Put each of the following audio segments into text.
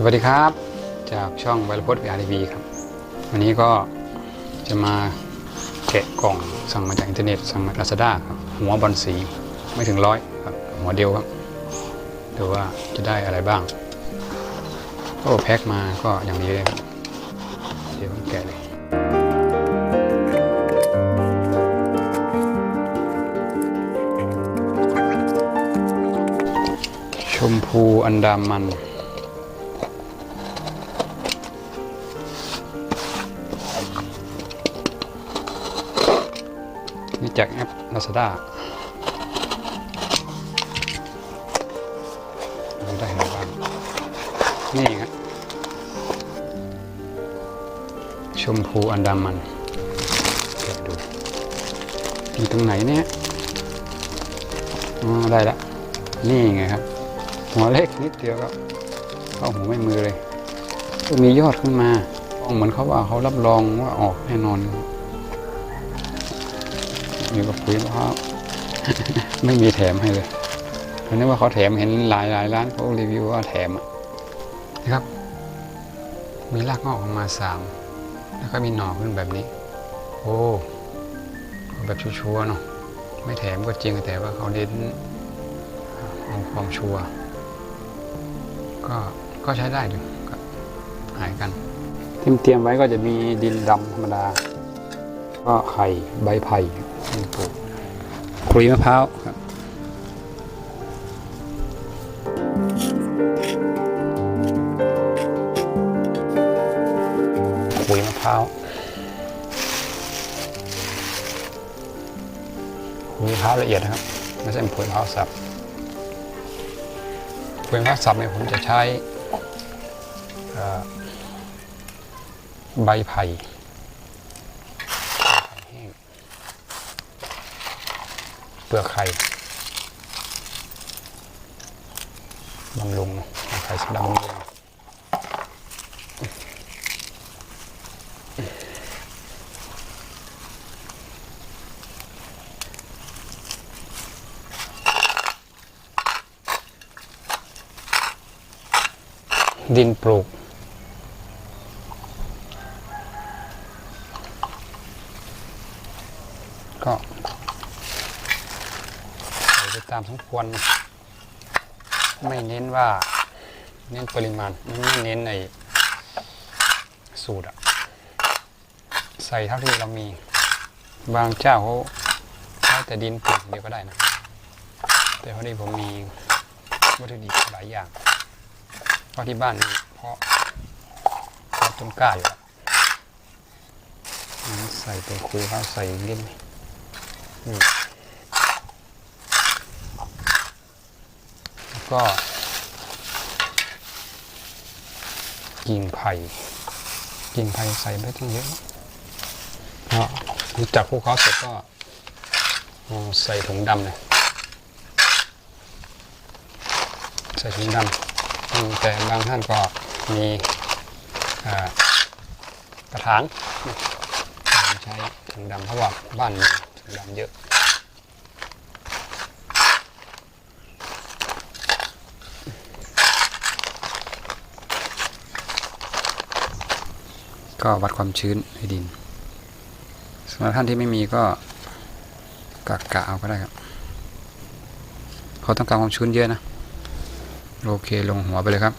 สวัสดีครับ จากช่องไวรพจน์พีอาร์ทีวีครับ วันนี้ก็จะมาแกะกล่องสั่งมาจากอินเทอร์เน็ตสั่งมาลาซาด้าครับหัวบอลสีไม่ถึงร้อยครับหัวเดียวครับดูว่าจะได้อะไรบ้างโอ้แพ็คมาก็อย่างนี้เลยครับเดี๋ยวแกะเลยชมพูอันดามัน จากแอป Lazada ได้อะไรบ้าง นี่ครับชมพูอันดามันแกะดูมีตรงไหนเนี่ยอ๋อได้ละ นี่ไงครับ หัวเล็กนิดเดียวก็เข้าหูไม่มือเลย มียอดขึ้นมา เหมือนเขาว่าเขารับรองว่าออกแน่นอน มีกับปุ๋ยมะพร้าวไม่มีแถมให้เลยเพราะนึกว่าเขาแถมเห็นหลายหลายร้านเขารีวิวว่าแถมอะนะครับ มีรากงอกออกมาสามแล้วก็มีหน่อขึ้นแบบนี้ โอ้แบบชัวร์ๆเนาะไม่แถมก็จริงแต่ว่าเขาเน้นเอาความชัวร์ก็ก็ใช้ได้อยู่หายกันเตรียมไว้ก็จะมีดินดำธรรมดา ก็ไข่ใบไผ่ปลูกคุยมะพร้าวครับคุยมะพร้าวคุยมะพร้าวละเอียดนะครับไม่ใช่คุยมะพร้าวสับคุยมะพร้าวสับเนี่ยผมจะใช้ใบไผ่ แห้ง เปลือกไข่บำรุงไข่สดำบำรุงดินปลูกใส่ไปตามสมควร ไม่เน้นว่า เน้นปริมาณ ไม่เน้นในสูตรอะใส่เท่าที่เรามี บางเจ้าเขาใช้แต่ดินปลือกเดียวก็ได้นะ แต่พอดีผมมีวัตถุดิบหลายอย่างเพราะที่บ้านนี่เพราะเพาะต้นกล้าอยู่แล้วใส่ตัวคุยข้าวใส่ลิ้นแล้ว ก็กิ่งไผ่กิ่งไผ่ใส่ไม่ต้งเยอะก็รู้จักพวกเขาเสร็จก็ใส่ถุงดำเลยใส่ถุงดำแต่บางท่านก็มีกระถางใช้ถุงดำเพราะว่าบ้านมีถุงดำเยอะ ก็วัดความชื้นในดินสำหรับท่านที่ไม่มีก็กะกะเอาก็ได้ครับเขาต้องการความชื้นเยอะนะโอเคลงหัวไปเลยครับ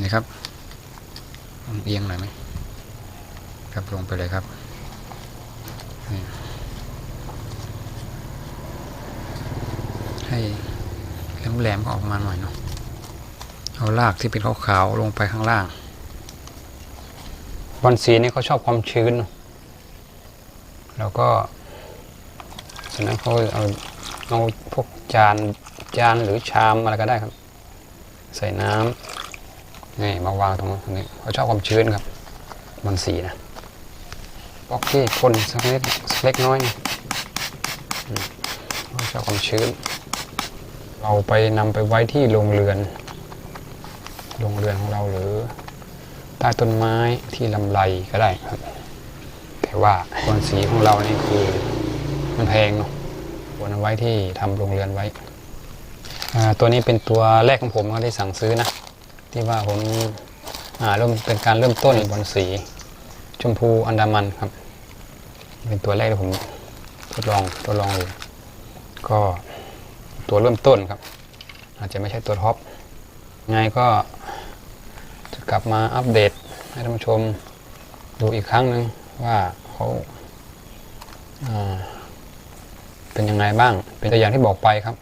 นี่ครับเอียงหน่อยไหมครับลงไปเลยครับให้แหลมๆก็ออกมาหน่อยเนาะเอารากที่เป็นขาวๆลงไปข้างล่าง บอลสีนี่เขาชอบความชื้น แล้วก็ฉะนั้นเขาเอาเอาพวกจานจานหรือชามอะไรก็ได้ครับ ใส่น้ำนี่มาวางตรงนี้เขาชอบความชื้นครับบอลสีนะโอเคคนสักนิดสักเล็กน้อยนะเขาชอบความชื้น เราไปนำไปไว้ที่โรงเรือนโรงเรือนของเราหรือ ต้ต้นไม้ที่ลำไรก็ได้ครับ แต่ว่าบอนสีของเรานี่คือมันแพงเนาะควรเอาไว้ที่ทำโรงเรือนไว้ตัวนี้เป็นตัวแรกของผมก็ได้สั่งซื้อนะ ที่ว่าผมเริ่มเป็นการเริ่มต้นบนสีชมพูอันดามันครับ เป็นตัวแรกที่ผมทดลองทดลองอยู่ก็ตัวเริ่มต้นครับ อาจจะไม่ใช่ตัวท็อปไงก็ กลับมาอัปเดตให้ท่านผู้ชมดูอีกครั้งหนึ่งว่าเขาอ่าเป็นยังไงบ้าง เป็นตัวอย่างที่บอกไปครับ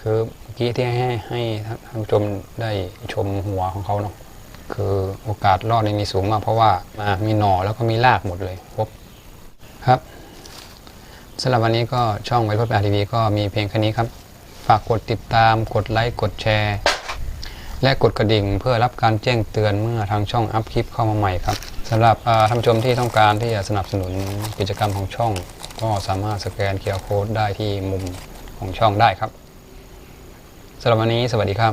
คือเมื่อกี้ที่ให้ให้ท่านผู้ชมได้ชมหัวของเขาเนาะคือโอกาสรอดนี่มีสูงมากเพราะว่ามามีหน่อแล้วก็มีรากหมดเลยครบครับสำหรับวันนี้ก็ช่องไวโรจน์ปทีวีก็มีเพียงแค่นี้ครับ ฝากกดติดตามกดไลค์กดแชร์ และกดกระดิ่งเพื่อรับการแจ้งเตือนเมื่อทางช่องอัพคลิปเข้ามาใหม่ครับสำหรับท่านผู้ชมที่ต้องการที่จะสนับสนุนกิจกรรมของช่อง ก็สามารถสแกนเคอร์โค้ดได้ที่มุมของช่องได้ครับสำหรับวันนี้สวัสดีครับ